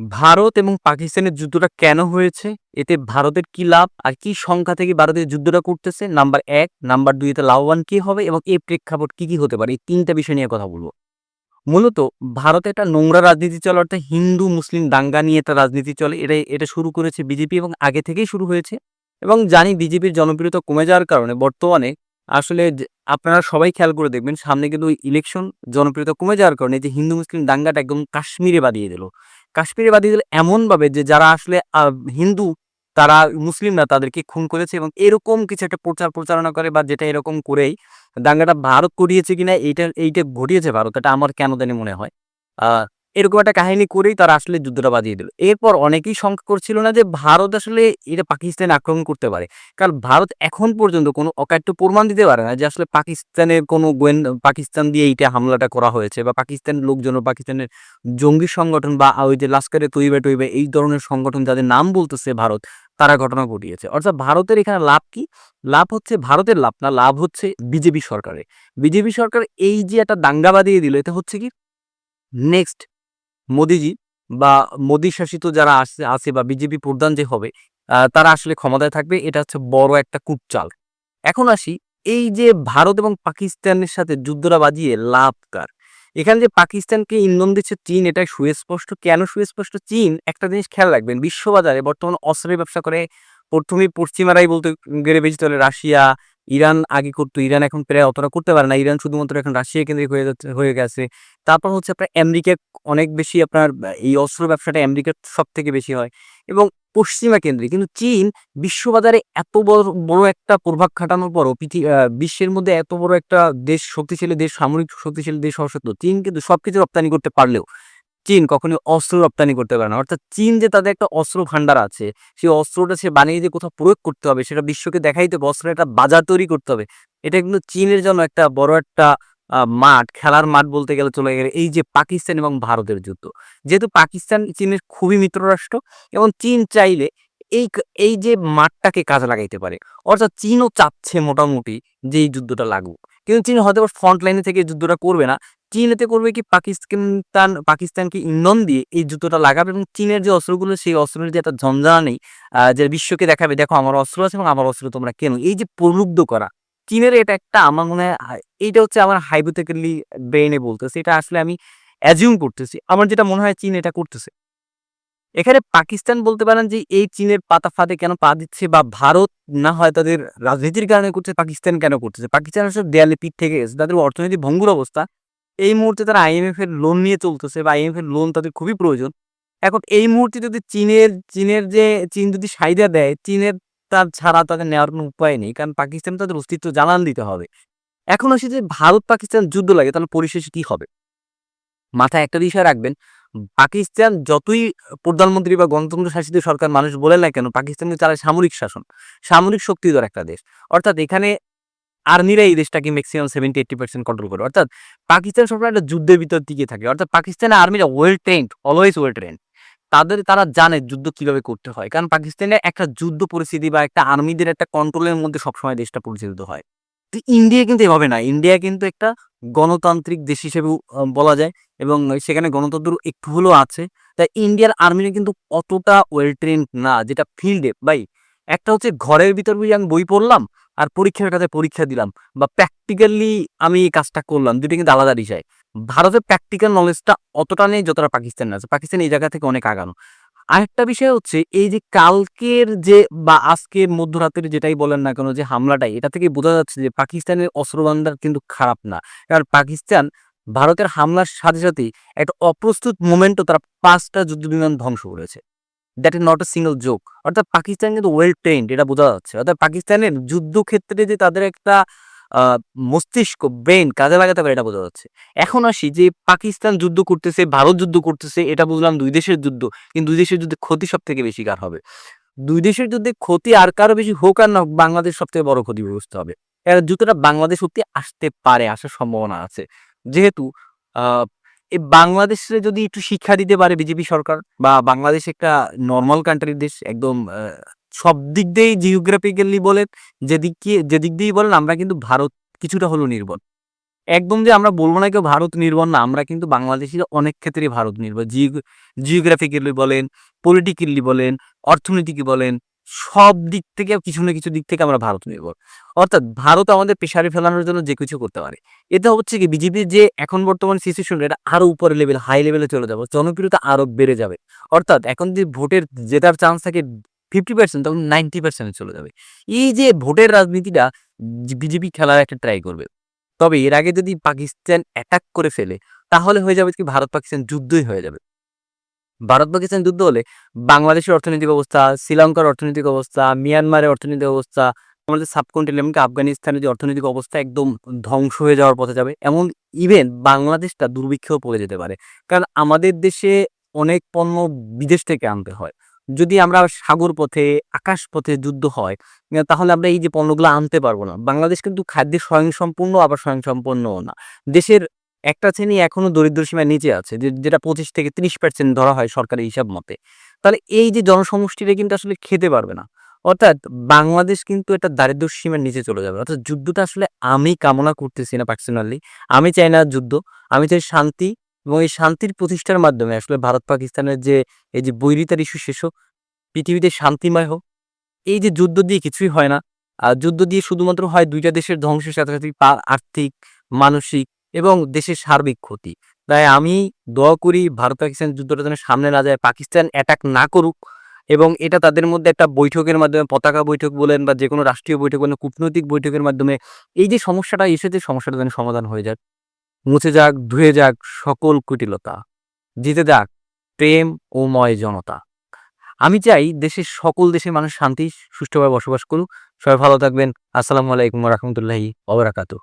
ভারত এবং পাকিস্তানের যুদ্ধটা কেন হয়েছে? এতে ভারতের কি লাভ? আর কি সংখ্যা থেকে ভারতের যুদ্ধটা করতেছে? নাম্বার এক নাম্বার ২ এতে লাভবান কে হবে? এবং এর প্রেক্ষাপট কি, কি হতে পারে? এই ৩ টা বিষয় নিয়ে কথা বলব। মূলত ভারতে একটা নোংরা রাজনীতি চলে অর্থাৎ হিন্দু মুসলিম দাঙ্গা নিয়ে একটা রাজনীতি চলে। এটা এটা শুরু করেছে বিজেপি এবং আগে থেকেই শুরু হয়েছে। এবং জানি বিজেপির জনপ্রিয়তা কমে যাওয়ার কারণে বর্তমানে আসলে আপনারা সবাই খেয়াল করে দেখবেন সামনে কিন্তু ইলেকশন জনপ্রিয়তা কমে যাওয়ার কারণে যে হিন্দু মুসলিম দাঙ্গাটা একদম কাশ্মীরে বাদিয়ে দিল। কাশ্মীরে বাদিয়ে এমনভাবে যে যারা আসলে হিন্দু, তারা মুসলিম না তাদেরকে খুন করেছে এবং এরকম কিছু একটা প্রচার প্রচারণা করে বা যেটা এরকম করেই দাঙ্গাটা ভারত করিয়েছে কিনা এইটা এইটা ঘটিয়েছে ভারত, এটা আমার কেন জানি মনে হয়। এরকম একটা কাহিনী করেই তারা আসলে যুদ্ধটা বাজিয়ে দিল। এরপর অনেকেই শঙ্কা করছিল না যে ভারত আসলে এটা পাকিস্তানে আক্রমণ করতে পারে। কারণ ভারত এখন পর্যন্ত কোনো অকাট্য প্রমাণ দিতে পারে না যে আসলে পাকিস্তানের কোনো গোয়েন পাকিস্তান দিয়ে এইটা হামলাটা করা হয়েছে বা পাকিস্তানের লোকজন পাকিস্তানের জঙ্গি সংগঠন বা ওই যে লাস্কারে তৈয়বা-টৈয়বা এই ধরনের সংগঠন যাদের নাম বলতেছে ভারত, তারা ঘটনা ঘটিয়েছে। অর্থাৎ ভারতের এখানে লাভ কি? লাভ হচ্ছে ভারতের লাভ না, লাভ হচ্ছে বিজেপি সরকারের। বিজেপি সরকার এই যে একটা দাঙ্গা বাদিয়ে দিল এটা হচ্ছে কি? নেক্সট মোদিজি বা মোদি শাসিত যারা আসছে আছে বা বিজেপি প্রধান যে হবে তারা আসলে ক্ষমতায় থাকবে এটা হচ্ছে বড় একটা কূটচাল। এখন আসি এই যে ভারত এবং পাকিস্তানের সাথে যুদ্ধটা বাজিয়ে লাভ কার? এখানে যে পাকিস্তানকে ইন্ধন দিচ্ছে চীন এটা সুস্পষ্ট। কেন সুস্পষ্ট? চীন একটা জিনিস খেয়াল রাখবেন বিশ্ববাজারে বর্তমানে অস্ত্রের ব্যবসা করে ১ম এই পশ্চিমারাই বলতে গেলে বেশি চলে রাশিয়া, ইরান আগে করতো। ইরান এখন প্রায় অতটা করতে পারে না। ইরান শুধুমাত্র এখন রাশিয়া কেন্দ্রিক হয়ে যাচ্ছে হয়ে গেছে। তারপর হচ্ছে আপনার আমেরিকা অনেক বেশি আপনার এই অস্ত্র ব্যবসাটা আমেরিকার সব থেকে বেশি হয় এবং পশ্চিমা কেন্দ্রিক। কিন্তু চীন বিশ্ববাজারে এত বড়, বড় একটা প্রভাব খাটানোর পরও পৃথি আ বিশ্বের মধ্যে এত বড় একটা দেশ শক্তিশালী দেশ, সামরিক শক্তিশালী দেশ হওয়া সত্ত্বেও চীন কিন্তু সবকিছু রপ্তানি করতে পারলেও চীন কখনোই অস্ত্র রপ্তানি করতে পারে না। অর্থাৎ চীন যে তাদের একটা অস্ত্র ভাণ্ডার আছে, সেই অস্ত্রটা সে বানিয়ে যে কোথাও প্রয়োগ করতে হবে সেটা বিশ্বকে দেখাইতে হবে, অস্ত্রের একটা বাজার তৈরি করতে হবে। এটা কিন্তু চীনের জন্য একটা বড় একটা মাঠ, খেলার মাঠ বলতে গেলে চলে গেলে এই যে পাকিস্তান এবং ভারতের যুদ্ধ। যেহেতু পাকিস্তান চীনের খুবই মিত্র রাষ্ট্র এবং চীন চাইলে এই এই যে মাঠটাকে কাজে লাগাইতে পারে। অর্থাৎ চীনও চাচ্ছে মোটামুটি যে এই যুদ্ধটা লাগুক। কিন্তু চীন হয়তোবা ফ্রন্ট লাইনে থেকে যুদ্ধটা করবে না। চীন এতে করবে কি পাকিস্তান পাকিস্তানকে ইন্ধন দিয়ে এই যুদ্ধটা লাগাবে এবং চীনের যে অস্ত্রগুলো সেই অস্ত্রের যে একটা ঝঞ্ঝানি আ যে বিশ্বকে দেখাবে দেখো আমার অস্ত্র আছে এবং আমার অস্ত্র তোমরা কেন এই যে প্রলুব্ধ করা, চীনের এটা একটা আমার মনে হয় এইটা হচ্ছে আমার ব্রেইন বলতেছে বলতেছি। এটা আসলে আমি অ্যাজিউম করতেছি। আমার যেটা মনে হয় চীন এটা করতেছে। এখানে পাকিস্তান বলতে পারেন যে এই চীনের পাতা ফাঁদে কেন পা দিচ্ছে বা ভারত না হয় তাদের রাজনীতির কারণে করছে, পাকিস্তান কেন করতেছে? পাকিস্তান আসলে দেয়ালে পিঠ থেকে গেছে। তাদের অর্থনৈতিক ভঙ্গুর অবস্থা। এই মুহূর্তে তারা আইএমএফ এর লোন নিয়ে চলতেছে বা আইএমএফ এর লোন তাদের খুবই প্রয়োজন। এখন এই মুহূর্তে যদি চীনের চীনের যে চীন যদি সাইডা দেয়, চীনের তার ছাড়া তাদের নেওয়ার কোনো উপায় নেই। কারণ পাকিস্তান তাদের অস্তিত্ব জানান দিতে হবে। এখন আসি যে ভারত পাকিস্তান যুদ্ধ লাগে তাহলে পরিশেষে কি হবে? মাথায় একটা বিষয় রাখবেন, পাকিস্তান যতই প্রধানমন্ত্রী বা গণতন্ত্র শাসিত সরকার মানুষ বলে না কেন, পাকিস্তান চালায় সামরিক শাসন। সামরিক শক্তিধর একটা দেশ। অর্থাৎ এখানে আর্মিরা এই দেশটাকে মেক্সিমাম 70-80% কন্ট্রোল করে। অর্থাৎ পাকিস্তান সবসময় একটা যুদ্ধের ভিতর দিকে থাকে। অর্থাৎ পাকিস্তানের আর্মিরা well trained, always well trained. তাদের তারা জানে যুদ্ধ কীভাবে করতে হয়। কারণ পাকিস্তানে একটা যুদ্ধ পরিস্থিতি বা একটা আর্মিদের একটা কন্ট্রোলের মধ্যে সবসময় দেশটা পরিচালিত হয়। ইন্ডিয়া কিন্তু এভাবে না। ইন্ডিয়া কিন্তু একটা গণতান্ত্রিক দেশ হিসেবেও, আ, বলা যায় এবং সেখানে গণতন্ত্র একটু হলেও আছে। তাই ইন্ডিয়ার আর্মিরা কিন্তু অতটা ওয়েল ট্রেন্ড না, যেটা ফিল্ডে ভাই, একটা হচ্ছে ঘরের ভিতর বই আমি বই পড়লাম আর পরীক্ষার খাতায় পরীক্ষা দিলাম বা প্র্যাকটিক্যালি আমি এই কাজটা করলাম। ২ টা কিন্তু আলাদা বিষয়। ভারতের প্র্যাকটিক্যাল নলেজটা অতটা নেই যতটা পাকিস্তানের আছে। পাকিস্তান এই জায়গা থেকে অনেক আগানো। আরেকটা বিষয় হচ্ছে, এই যে কালকের যে বা আজকের মধ্যরাতের যেটাই বলেন না কেন যে হামলাটাই, এটা থেকেই বোঝা যাচ্ছে যে পাকিস্তানের অস্ত্রভান্ডার কিন্তু খারাপ না। কারণ পাকিস্তান ভারতের হামলার সাথে সাথেই একটা অপ্রস্তুত মোমেন্টও তারা ৫ টা যুদ্ধবিমান ধ্বংস করেছে। That is not a single joke. অর্থাৎ পাকিস্তান কিন্তু ওয়েল ট্রেন্ড এটা বোঝা যাচ্ছে। অর্থাৎ পাকিস্তানের যুদ্ধক্ষেত্রে যে তাদের একটা মস্তিষ্ক, ব্রেন কাজে লাগাতে পারে এটা বোঝা যাচ্ছে। এখন আসি যে পাকিস্তান যুদ্ধ করতেছে, ভারত যুদ্ধ করতেছে এটা বুঝলাম দুই দেশের যুদ্ধ। কিন্তু দুই দেশের যুদ্ধে ক্ষতি সবথেকে বেশি কার হবে? দুই দেশের যুদ্ধে ক্ষতি আর কারও বেশি হোক আর না বাংলাদেশ সবথেকে বড় ক্ষতিগ্রস্ত হবে। এর যুদ্ধটা বাংলাদেশ অব্দি আসতে পারে, আসার সম্ভাবনা আছে। যেহেতু এই বাংলাদেশে যদি একটু শিক্ষা দিতে পারে বিজেপি সরকার বা বাংলাদেশ একটা নর্মাল কান্ট্রির দেশ একদম সব দিক দিয়েই জিওগ্রাফিক্যালি বলেন, যেদিক যেদিক দিয়েই বলেন আমরা কিন্তু ভারত কিছুটা হলেও নির্ভর। একদম যে আমরা বলব না কেউ ভারত নির্ভর না আমরা কিন্তু বাংলাদেশিরা অনেক ক্ষেত্রেই ভারত নির্ভর। জিও জিওগ্রাফিক্যালি বলেন পলিটিক্যালি বলেন অর্থনীতিকে বলেন সব দিক থেকে কিছু না কিছু দিক থেকে আমরা ভারত নির্ভর। অর্থাৎ ভারত আমাদের পেশারে ফেলানোর জন্য যে কিছু করতে পারে। এটা হচ্ছে কি বিজেপির যে এখন বর্তমান সিচুয়েশন এটা আরও উপরে লেভেল হাই লেভেলে চলে যাবে। জনপ্রিয়তা আরও বেড়ে যাবে। অর্থাৎ এখন যে ভোটের জেতার চান্স থাকে ফিফটি পার্সেন্ট তখন নাইনটি পার্সেন্টে চলে যাবে। এই যে ভোটের রাজনীতিটা, বিজেপি খেলার একটা ট্রাই করবে। তবে এর আগে যদি পাকিস্তান অ্যাটাক করে ফেলে, তাহলে হয়ে যাবে কি ভারত পাকিস্তান যুদ্ধই হয়ে যাবে। ভারত পাকিস্তান যুদ্ধ হলে বাংলাদেশের অর্থনৈতিক অবস্থা, শ্রীলঙ্কার অর্থনৈতিক অবস্থা, মিয়ানমারের অর্থনৈতিক অবস্থা, আমাদের সাবকন্টিনেন্ট এমনকি আফগানিস্তানের যে অর্থনৈতিক অবস্থা একদম ধ্বংস হয়ে যাওয়ার পথে যাবে। এমন ইভেন বাংলাদেশটা দুর্ভিক্ষেও পড়ে যেতে পারে। কারণ আমাদের দেশে অনেক পণ্য বিদেশ থেকে আনতে হয়। যদি আমরা সাগর পথে, আকাশ পথে যুদ্ধ হয় তাহলে আমরা এই যে পণ্যগুলো আনতে পারব না। বাংলাদেশ কিন্তু খাদ্যে স্বয়ংসম্পূর্ণ, আবার স্বয়ংসম্পন্নও না। দেশের একটা শ্রেণি এখনও দরিদ্র সীমার নিচে আছে যেটা পঁচিশ থেকে ত্রিশ পার্সেন্ট ধরা হয় সরকারি হিসাব মতে। তাহলে এই যে জনসমষ্টিটা কিন্তু আসলে খেতে পারবে না। অর্থাৎ বাংলাদেশ কিন্তু একটা দারিদ্র সীমার নিচে চলে যাবে। অর্থাৎ যুদ্ধটা আসলে আমি কামনা করতেছি না পার্সোনালি আমি চাই না যুদ্ধ, আমি চাই শান্তি এবং এই শান্তির প্রতিষ্ঠার মাধ্যমে আসলে ভারত পাকিস্তানের যে, এই যে বৈরিতার ইস্যু শেষ হোক, পৃথিবীতে শান্তিময় হোক, এই যে যুদ্ধ দিয়ে কিছুই হয় না। আর যুদ্ধ দিয়ে শুধুমাত্র হয় দুইটা দেশের ধ্বংসের সাথে সাথে আর্থিক, মানসিক এবং দেশের সার্বিক ক্ষতি। তাই আমি দোয়া করি ভারত পাকিস্তান যুদ্ধটা যেন সামনে না যায়, পাকিস্তান অ্যাটাক না করুক এবং এটা তাদের মধ্যে একটা বৈঠকের মাধ্যমে, পতাকা বৈঠক বলেন বা যে কোনো রাষ্ট্রীয় বৈঠক বলেন, কূটনৈতিক বৈঠকের মাধ্যমে এই যে সমস্যাটা এসেছে, সমস্যাটা যেন সমাধান হয়ে যাক মুছে যাক, ধুয়ে যাক সকল কুটিলতা। জিতে যাক প্রেম ও ময় জনতা। আমি চাই দেশের সকল দেশের মানুষ শান্তি, সুষ্ঠুভাবে বসবাস করুক। সবাই ভালো থাকবেন। আসসালামু আলাইকুম রহমতুল্লাহি অবরাকাতু